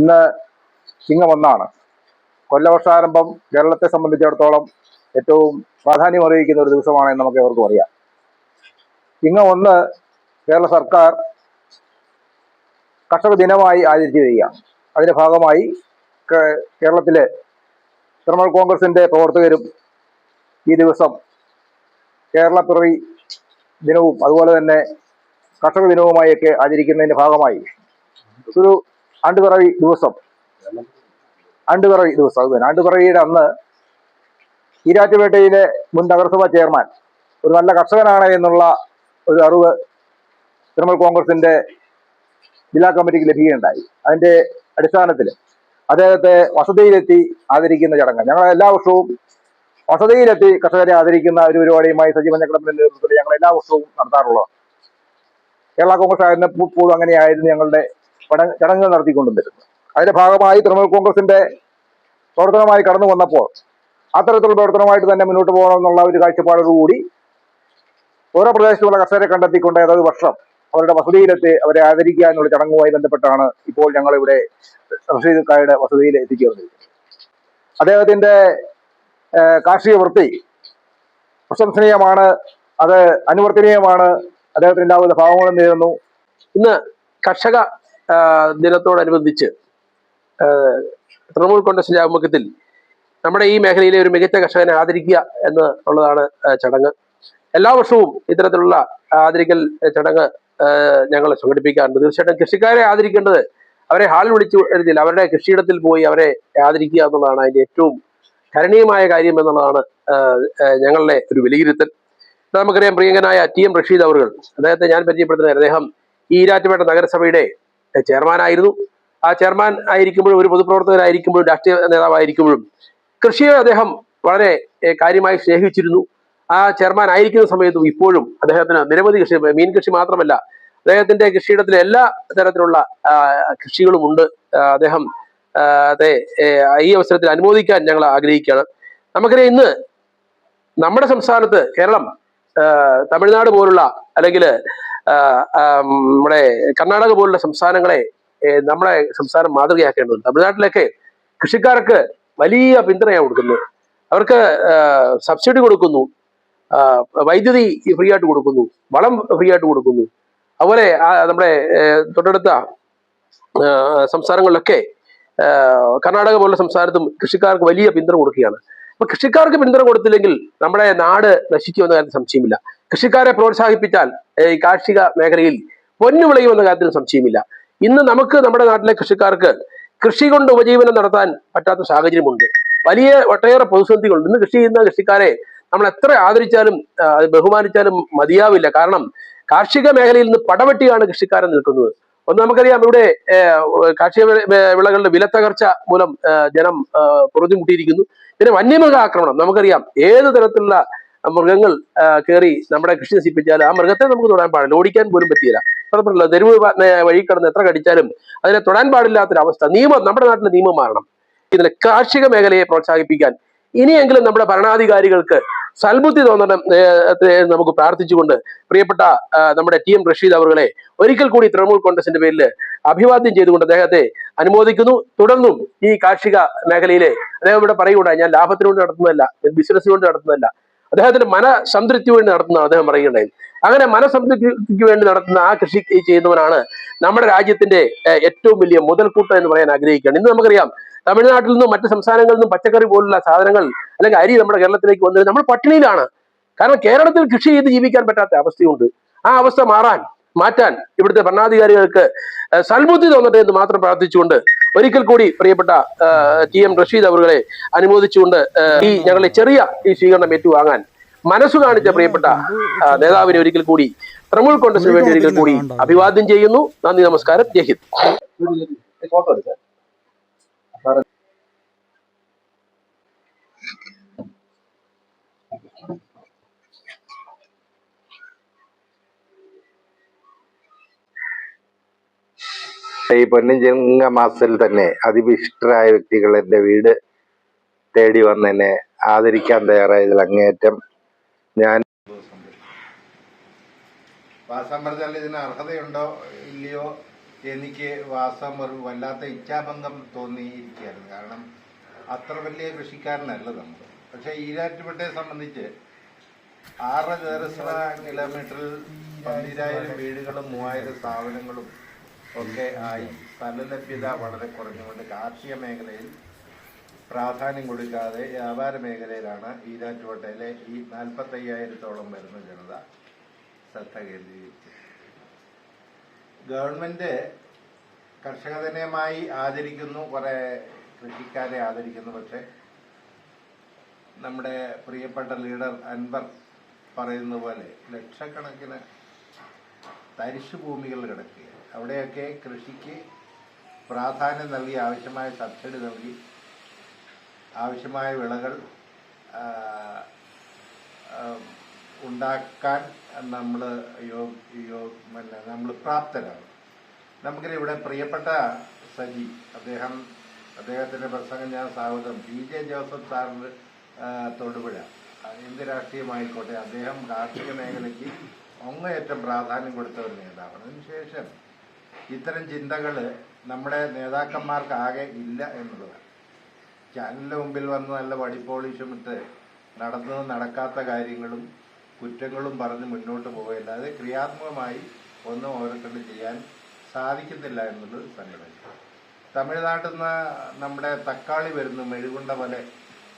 ഇന്ന് ചിങ്ങം ഒന്നാണ് കൊല്ലവർഷാരംഭം കേരളത്തെ സംബന്ധിച്ചിടത്തോളം ഏറ്റവും പ്രാധാന്യം അറിയിക്കുന്ന ഒരു ദിവസമാണെന്ന് നമുക്ക് എവർക്കും അറിയാം. ചിങ്ങം ഒന്ന് കേരള സർക്കാർ കർഷക ദിനമായി ആചരിച്ചു വരികയാണ് അതിന്റെ ഭാഗമായി കേരളത്തിലെ തൃണമൂൽ കോൺഗ്രസിന്റെ പ്രവർത്തകരും ഈ ദിവസം കേരളപ്പിറവി പിറവി ദിനവും അതുപോലെ തന്നെ കർഷക ദിനവുമായൊക്കെ ആചരിക്കുന്നതിന്റെ ഭാഗമായി. ഒരു ആണ്ടുപിറവി ദിവസം. ആണ്ടുപിറവി ദിവസം അത് ആണ്ടുപിറവിയുടെ അന്ന് ഈരാറ്റുപേട്ടയിലെ മുൻ നഗരസഭാ ചെയർമാൻ ഒരു നല്ല കർഷകനാണ് എന്നുള്ള ഒരു അറിവ് തൃണമൂൽ കോൺഗ്രസിന്റെ ജില്ലാ കമ്മിറ്റിക്ക് ലഭിക്കുകയുണ്ടായി. അതിന്റെ അടിസ്ഥാനത്തിൽ അദ്ദേഹത്തെ വസതിയിലെത്തി ആദരിക്കുന്ന ചടങ്ങ്. ഞങ്ങൾ എല്ലാ വർഷവും വസതിയിലെത്തി കർഷകരെ ആദരിക്കുന്ന ഒരു പരിപാടിയുമായി സജീവ ഞങ്ങളുടെ നേതൃത്വത്തിൽ ഞങ്ങൾ എല്ലാ വർഷവും നടത്താറുള്ളത് കേരള കോൺഗ്രസ് ആയിരുന്നപ്പോഴും അങ്ങനെയായിരുന്നു ഞങ്ങളുടെ ചടങ്ങുകൾ നടത്തിക്കൊണ്ടിരുന്നത് അതിന്റെ ഭാഗമായി തൃണമൂൽ കോൺഗ്രസിന്റെ പ്രവർത്തനമായി കടന്നു വന്നപ്പോൾ അത്തരത്തിലുള്ള പ്രവർത്തനമായിട്ട് തന്നെ മുന്നോട്ട് പോകണമെന്നുള്ള ഒരു കാഴ്ചപ്പാടോടുകൂടി ഓരോ പ്രദേശത്തുള്ള കർഷകരെ കണ്ടെത്തിക്കൊണ്ട് ഏതൊരു വർഷം അവരുടെ വസതിയിലെത്തി അവരെ ആദരിക്കുക എന്നുള്ള ചടങ്ങുമായി ബന്ധപ്പെട്ടാണ് ഇപ്പോൾ ഞങ്ങൾ ഇവിടെ റഷീദ് കായുടെ വസതിയിൽ എത്തിച്ചേർന്നിരിക്കുന്നത്. അദ്ദേഹത്തിന്റെ കാർഷിക വൃത്തി പ്രശംസനീയമാണ് അത് അനുവർത്തനീയമാണ് അദ്ദേഹത്തിന് ഉണ്ടാകുന്ന ഭാവങ്ങളും നേരുന്നു ഇന്ന് കർഷക ദിനത്തോടനുബന്ധിച്ച് തൃണമൂൽ കോൺഗ്രസിന്റെ ആഭിമുഖ്യത്തിൽ നമ്മുടെ ഈ മേഖലയിലെ ഒരു മികച്ച കർഷകനെ ആദരിക്കുക എന്ന് ഉള്ളതാണ് ചടങ്ങ്. എല്ലാ വർഷവും ഇത്തരത്തിലുള്ള ആദരിക്കൽ ചടങ്ങ് ഞങ്ങൾ സംഘടിപ്പിക്കാറുണ്ട്. തീർച്ചയായിട്ടും കൃഷിക്കാരെ ആദരിക്കേണ്ടത് അവരെ ഹാളിൽ വിളിച്ചു വരുന്നില്ല അവരുടെ കൃഷിയിടത്തിൽ പോയി അവരെ ആദരിക്കുക എന്നുള്ളതാണ് അതിന്റെ ഏറ്റവും കരണീയമായ കാര്യം എന്നുള്ളതാണ് ഞങ്ങളുടെ ഒരു വിലയിരുത്തൽ. നമുക്കറിയാം പ്രിയങ്കനായ ടി എം റഷീദ് അവർ അദ്ദേഹത്തെ ഞാൻ പരിചയപ്പെടുത്തുന്നത് അദ്ദേഹം ഈരാറ്റുപേട്ട നഗരസഭയുടെ ചെയർമാനായിരുന്നു. ആ ചെയർമാൻ ആയിരിക്കുമ്പോഴും ഒരു പൊതുപ്രവർത്തകരായിരിക്കുമ്പോഴും രാഷ്ട്രീയ നേതാവായിരിക്കുമ്പോഴും കൃഷിയെ അദ്ദേഹം വളരെ കാര്യമായി സ്നേഹിച്ചിരുന്നു. ആ ചെയർമാൻ ആയിരിക്കുന്ന സമയത്തും ഇപ്പോഴും അദ്ദേഹത്തിന് നിരവധി കൃഷി മീൻ കൃഷി മാത്രമല്ല അദ്ദേഹത്തിന്റെ കൃഷിയിടത്തിലെ എല്ലാ തരത്തിലുള്ള കൃഷികളും ഉണ്ട്. അദ്ദേഹം അതെ ഈ അവസരത്തിൽ അനുമോദിക്കാൻ ഞങ്ങൾ ആഗ്രഹിക്കുകയാണ്. നമുക്കറിയാം ഇന്ന് നമ്മുടെ സംസ്ഥാനത്ത് കേരളം തമിഴ്നാട് പോലുള്ള അല്ലെങ്കിൽ നമ്മുടെ കർണാടക പോലുള്ള സംസ്ഥാനങ്ങളെ നമ്മുടെ സംസ്ഥാനം മാതൃകയാക്കേണ്ടതുണ്ട്. തമിഴ്നാട്ടിലൊക്കെ കൃഷിക്കാർക്ക് വലിയ പിന്തുണയാണ് കൊടുക്കുന്നത്. അവർക്ക് സബ്സിഡി കൊടുക്കുന്നു. വൈദ്യുതി ഫ്രീ ആയിട്ട് കൊടുക്കുന്നു. വളം ഫ്രീ ആയിട്ട് കൊടുക്കുന്നു. അതുപോലെ നമ്മുടെ തൊട്ടടുത്ത സംസ്ഥാനങ്ങളിലൊക്കെ കർണാടക പോലുള്ള സംസ്ഥാനത്തും കൃഷിക്കാർക്ക് വലിയ പിന്തുണ കൊടുക്കുകയാണ്. അപ്പൊ കൃഷിക്കാർക്ക് പിന്തുണ കൊടുത്തില്ലെങ്കിൽ നമ്മുടെ നാട് നശിക്കുമെന്ന കാര്യത്തിൽ സംശയമില്ല. കൃഷിക്കാരെ പ്രോത്സാഹിപ്പിച്ചാൽ ഈ കാർഷിക മേഖലയിൽ പൊന്നു വിളയുമെന്ന കാര്യത്തിൽ സംശയമില്ല. ഇന്ന് നമുക്ക് നമ്മുടെ നാട്ടിലെ കൃഷിക്കാർക്ക് കൃഷി കൊണ്ട് ഉപജീവനം നടത്താൻ പറ്റാത്ത സാഹചര്യമുണ്ട്. വലിയ ഒട്ടേറെ പ്രതിസന്ധികളുണ്ട്. ഇന്ന് കൃഷി ചെയ്യുന്ന കൃഷിക്കാരെ നമ്മൾ എത്ര ആദരിച്ചാലും ബഹുമാനിച്ചാലും മതിയാവില്ല. കാരണം കാർഷിക മേഖലയിൽ നിന്ന് പടവെട്ടിയാണ് കൃഷിക്കാരൻ നിൽക്കുന്നത്. ഒന്ന് നമുക്കറിയാം ഇവിടെ കാർഷിക വിളകളുടെ വില വിളകളുടെ വിലത്തകർച്ച മൂലം ജനം പൊറുതിമുട്ടിയിരിക്കുന്നു. പിന്നെ വന്യമൃഗ ആക്രമണം നമുക്കറിയാം. ഏത് തരത്തിലുള്ള മൃഗങ്ങൾ കയറി നമ്മുടെ കൃഷി നശിപ്പിച്ചാൽ ആ മൃഗത്തെ നമുക്ക് തൊടാൻ പാടില്ല. ഓടിക്കാൻ പോലും പറ്റിയില്ല. പറഞ്ഞില്ല തെരുവ് വഴി കടന്ന് എത്ര കടിച്ചാലും അതിനെ തൊടാൻ പാടില്ലാത്തൊരവസ്ഥ. നിയമം നമ്മുടെ നാട്ടിലെ നിയമം മാറണം. ഇതിലെ കാർഷിക മേഖലയെ പ്രോത്സാഹിപ്പിക്കാൻ. ഇനിയെങ്കിലും നമ്മുടെ ഭരണാധികാരികൾക്ക് സൽബുദ്ധി തോന്നണം നമുക്ക് പ്രാർത്ഥിച്ചുകൊണ്ട് പ്രിയപ്പെട്ട നമ്മുടെ ടി എം റഷീദ് അവറുകളെ ഒരിക്കൽ കൂടി തൃണമൂൽ കോൺഗ്രസിന്റെ പേരിൽ അഭിവാദ്യം ചെയ്തുകൊണ്ട് അദ്ദേഹത്തെ അനുമോദിക്കുന്നു. തുടർന്നും ഈ കാർഷിക മേഖലയിലെ അദ്ദേഹം ഇവിടെ പറയുകയുണ്ടായി ഞാൻ ലാഭത്തിന് വേണ്ടി നടത്തുന്നതല്ല ബിസിനസ് കൊണ്ട് നടത്തുന്നതല്ല. അദ്ദേഹത്തിന്റെ മനസംതൃപ്തി വേണ്ടി നടത്തുന്ന അദ്ദേഹം പറയുകയുണ്ടായി. അങ്ങനെ മനസംതൃപ്തിക്ക് വേണ്ടി നടത്തുന്ന ആ കൃഷി ചെയ്യുന്നവനാണ് നമ്മുടെ രാജ്യത്തിന്റെ ഏറ്റവും വലിയ മുതൽക്കൂട്ട് എന്ന് പറയാൻ ആഗ്രഹിക്കുകയാണ്. ഇന്ന് നമുക്കറിയാം തമിഴ്നാട്ടിൽ നിന്നും മറ്റു സംസ്ഥാനങ്ങളിൽ നിന്നും പച്ചക്കറി പോലുള്ള സാധനങ്ങൾ അല്ലെങ്കിൽ അരി നമ്മുടെ കേരളത്തിലേക്ക് വന്നത് നമ്മൾ പട്ടിണിയിലാണ്. കാരണം കേരളത്തിൽ കൃഷി ചെയ്ത് ജീവിക്കാൻ പറ്റാത്ത അവസ്ഥയുണ്ട്. ആ അവസ്ഥ മാറാൻ മാറ്റാൻ ഇവിടുത്തെ ഭരണാധികാരികൾക്ക് സൽബുദ്ധി തോന്നട്ടെ എന്ന് മാത്രം പ്രാർത്ഥിച്ചുകൊണ്ട് ഒരിക്കൽ കൂടി പ്രിയപ്പെട്ട ടി എം റഷീദ് അവരുകളെ അനുമോദിച്ചുകൊണ്ട് ഈ ഞങ്ങളെ ചെറിയ ഈ സ്വീകരണം ഏറ്റുവാങ്ങാൻ മനസ്സു കാണിച്ച പ്രിയപ്പെട്ട നേതാവിനെ ഒരിക്കൽ കൂടി തൃണമൂൽ കോൺഗ്രസിന് വേണ്ടി ഒരിക്കൽ കൂടി അഭിവാദ്യം ചെയ്യുന്നു. നന്ദി നമസ്കാരം. ജയ്ഹിന്ദ് ഫോട്ടോ ഈ പൊന്നിഞ്ചിങ്ങ മാസത്തിൽ തന്നെ അതിവിഷ്ടരായ വ്യക്തികൾ എന്റെ വീട് തേടി വന്ന് എന്നെ ആദരിക്കാൻ തയ്യാറായതിൽ അങ്ങേയറ്റം ഞാൻ അർഹതയുണ്ടോ? ഇല്ലയോ? എനിക്ക് വാസം ഒരു വല്ലാത്ത ഇച്ഛാഭംഗം തോന്നിയിരിക്കുകയാണ്. കാരണം അത്ര വലിയ കൃഷിക്കാരനല്ല നമ്മൾ. പക്ഷേ ഈരാറ്റുപേട്ടയെ സംബന്ധിച്ച് ആറ് ചതുരശ്ര കിലോമീറ്ററിൽ പതിനായിരം വീടുകളും മൂവായിരം സ്ഥാപനങ്ങളും ഒക്കെ ആയി. സ്ഥലലഭ്യത വളരെ കുറഞ്ഞുകൊണ്ട് കാർഷിക മേഖലയിൽ പ്രാധാന്യം കൊടുക്കാതെ വ്യാപാര മേഖലയിലാണ് ഈരാറ്റുപേട്ടയിലെ ഈ നാൽപ്പത്തയ്യായിരത്തോളം വരുന്ന ജനത ശ്രദ്ധ കേന്ദ്രീകരിച്ചത്. ഗവൺമെന്റ് കർഷക ആദരിക്കുന്നു കുറെ കൃഷിക്കാരെ ആദരിക്കുന്നു. പക്ഷെ നമ്മുടെ പ്രിയപ്പെട്ട ലീഡർ അൻവർ പറയുന്ന പോലെ ലക്ഷക്കണക്കിന് തരിശു ഭൂമികൾ കിടക്കുക അവിടെയൊക്കെ കൃഷിക്ക് പ്രാധാന്യം നൽകി ആവശ്യമായ സബ്സിഡി നൽകി ആവശ്യമായ വിളകൾ ഉണ്ടാക്കാൻ നമ്മൾ യോ യോ പിന്നെ നമ്മൾ പ്രാപ്തരാണ്. നമുക്കിത് ഇവിടെ പ്രിയപ്പെട്ട സജി അദ്ദേഹം അദ്ദേഹത്തിന്റെ പ്രസംഗം ഞാൻ സ്വാഗതം. പി. ജെ. ജോസഫ് സാറിന് തൊടുപുഴ. എന്ത് രാഷ്ട്രീയമായിക്കോട്ടെ. അദ്ദേഹം കാർഷിക മേഖലയ്ക്ക് അങ്ങേയറ്റം പ്രാധാന്യം കൊടുത്ത ഒരു നേതാവാണ്. അതിനുശേഷം ഇത്തരം ചിന്തകൾ നമ്മുടെ നേതാക്കന്മാർക്കാകെ ഇല്ല എന്നുള്ളതാണ്. ചാനലിന്റെ മുമ്പിൽ വന്ന് നല്ല വടിപ്പോളിഷും ഇട്ട് നടന്നത് നടക്കാത്ത കാര്യങ്ങളും കുറ്റങ്ങളും പറഞ്ഞ് മുന്നോട്ട് പോവുകയല്ലാതെ ക്രിയാത്മകമായി ഒന്നും ഓരോരുത്തരും ചെയ്യാൻ സാധിക്കുന്നില്ല എന്നുള്ളത് സങ്കടം തമിഴ്നാട്ടിൽ നിന്ന് നമ്മുടെ തക്കാളി വരുന്നു മെഴുകുണ്ട പോലെ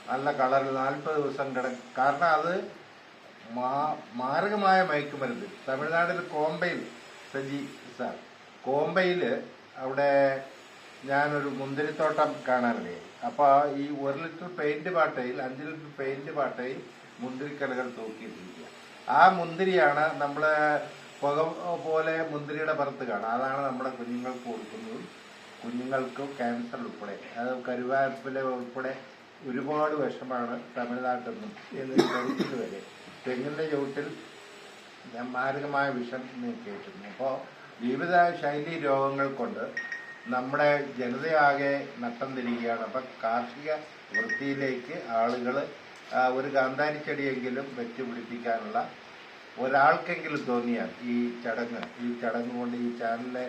നല്ല കളറിൽ നാൽപ്പത് ദിവസം കിട കാരണം അത് മാ മാരകമായ മയക്കുമരുന്ന്. തമിഴ്നാട്ടിൽ കോമ്പയിൽ സജി സാർ. കോമ്പയിൽ അവിടെ ഞാനൊരു മുന്തിരിത്തോട്ടം കാണാനിടയായി അപ്പോൾ ഈ ഒരു ലിറ്റർ പെയിന്റ് പാട്ടയിൽ അഞ്ച് ലിറ്റർ പെയിന്റ് പാട്ടയിൽ മുന്തിരിക്കലകൾ തൂക്കിയിട്ടിരിക്കുക. ആ മുന്തിരിയാണ് നമ്മൾ പുക പോലെ മുന്തിരിയുടെ പുറത്ത് കാണുക. അതാണ് നമ്മുടെ കുഞ്ഞുങ്ങൾക്ക് കൊടുക്കുന്നതും. കുഞ്ഞുങ്ങൾക്ക് ക്യാൻസർ ഉൾപ്പെടെ അത് കരുവാപ്പില ഉൾപ്പെടെ ഒരുപാട് വിഷമാണ് തമിഴ്നാട്ടിൽ നിന്നും എന്ന് വരെ തെങ്ങിന്റെ ചുവട്ടിൽ മാരകമായ വിഷം കേട്ടിരുന്നു. അപ്പോൾ ജീവിത ശൈലി രോഗങ്ങൾ കൊണ്ട് നമ്മുടെ ജനതയാകെ നട്ടം തിരികുകയാണ് അപ്പം കാർഷിക വൃത്തിയിലേക്ക് ആളുകൾ ഒരു കാന്താരി ചെടിയെങ്കിലും വെച്ചുപിടിപ്പിക്കാനുള്ള ഒരാൾക്കെങ്കിലും തോന്നിയാൽ ഈ ചടങ്ങ് ഈ ചടങ്ങ് കൊണ്ട് ഈ ചാനലിലെ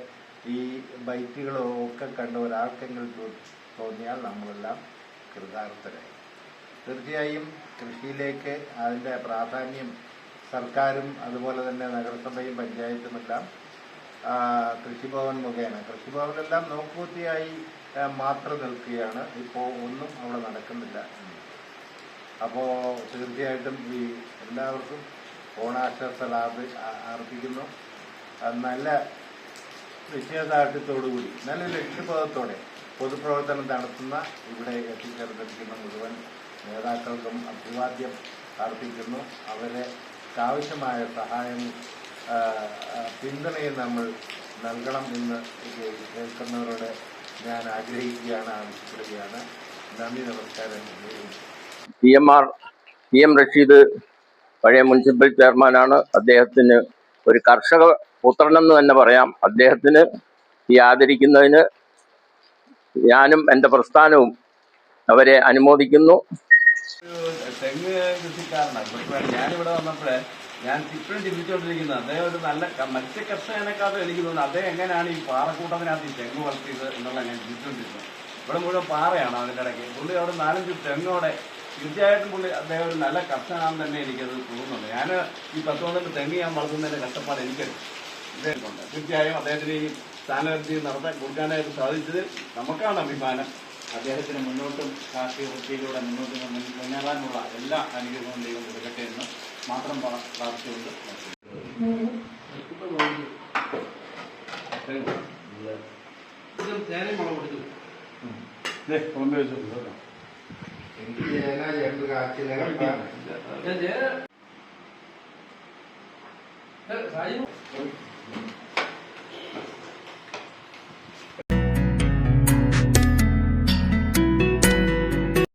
ഈ ബൈറ്റുകളും ഒക്കെ കണ്ട് ഒരാൾക്കെങ്കിലും തോന്നിയാൽ നമ്മളെല്ലാം കൃതാർത്ഥരായി. തീർച്ചയായും കൃഷിയിലേക്ക് അതിന്റെ പ്രാധാന്യം സർക്കാരും അതുപോലെ തന്നെ നഗരസഭയും പഞ്ചായത്തുമെല്ലാം കൃഷിഭവൻ മുഖേന. കൃഷിഭവനെല്ലാം നോക്കുകുത്തിയായി മാത്രം നിൽക്കുകയാണ്. ഇപ്പോൾ ഒന്നും അവിടെ നടക്കുന്നില്ല. അപ്പോൾ തീർച്ചയായിട്ടും ഈ എല്ലാവർക്കും ഓണാശംസ ലാഭ അർപ്പിക്കുന്നു. നല്ല നിശ്ചയദാർഢ്യത്തോടുകൂടി നല്ല ലക്ഷ്യബോധത്തോടെ പൊതുപ്രവർത്തനം നടത്തുന്ന ഇവിടെ എത്തിച്ചേർന്നിരിക്കുന്ന മുഴുവൻ നേതാക്കൾക്കും അഭിവാദ്യം അർപ്പിക്കുന്നു. അവരെ ആവശ്യമായ ആ, പിന്തുണയും നമ്മൾ നൽകണം എന്ന് കേൾക്കുന്നവരോട് ഞാൻ ആഗ്രഹിക്കുകയാണ് ആവശ്യപ്പെടുകയാണ്. നന്ദി നമസ്കാരം. P M R P M Rasheed പഴയ മുനിസിപ്പൽ ചെയർമാനാണ്. അദ്ദേഹത്തിന് ഒരു കർഷക പുത്രൻ എന്ന് തന്നെ പറയാം. അദ്ദേഹത്തിന് ഈ ആദരിക്കുന്നതിന് ഞാനും എന്റെ പ്രസ്ഥാനവും അവരെ അനുമോദിക്കുന്നു. തെങ്ങ് കൃഷിക്കാരനാണ്. ഞാനിവിടെ വന്നപ്പോഴേ ഞാൻ ഇപ്പോഴും ചിന്തിച്ചുകൊണ്ടിരിക്കുന്നത്. അദ്ദേഹം ഒരു നല്ല മത്സ്യ കർഷകനെക്കാളും എനിക്ക് തോന്നുന്നു അദ്ദേഹം എങ്ങനെയാണ് ഈ പാറക്കൂട്ടത്തിനകത്ത് ഈ തെങ്ങ് വളർത്തിയത് എന്നുള്ള ഞാൻ ചിന്തിച്ചുകൊണ്ടിരുന്നത് ഇവിടെ മുഴുവൻ പാറയാണ് അതിന്റെ ഇടയ്ക്ക്. പുള്ളി അവിടെ നാലഞ്ച് തെങ്ങോടെ തീർച്ചയായിട്ടും പുള്ളി അദ്ദേഹം ഒരു നല്ല കർഷകനാണെന്ന് തന്നെ എനിക്കത് തോന്നുന്നുണ്ട്. ഞാൻ ഈ പത്ത് പന്ത്രണ്ട് തെങ്ങ് ഞാൻ വളർത്തുന്നതിന്റെ കഷ്ടപ്പാട് എനിക്ക് ഇദ്ദേഹമുണ്ട് തീർച്ചയായും അദ്ദേഹത്തിന് ഈ സ്ഥാനാർത്ഥി നടത്താൻ കൊടുക്കാനായിട്ട് സാധിച്ചത് നമുക്കാണ് അഭിമാനം. അദ്ദേഹത്തിന് മുന്നോട്ടും കാർഷിക വൃത്തിയിലൂടെ മുന്നോട്ട് മുന്നേ- മുന്നേറാനുള്ള എല്ലാ അനുഗ്രഹവും ദൈവം കൊടുക്കട്ടെ എന്ന് മാത്രം പ്രാ- പ്രാർത്ഥിച്ചുകൊണ്ട്. എനിക്ക്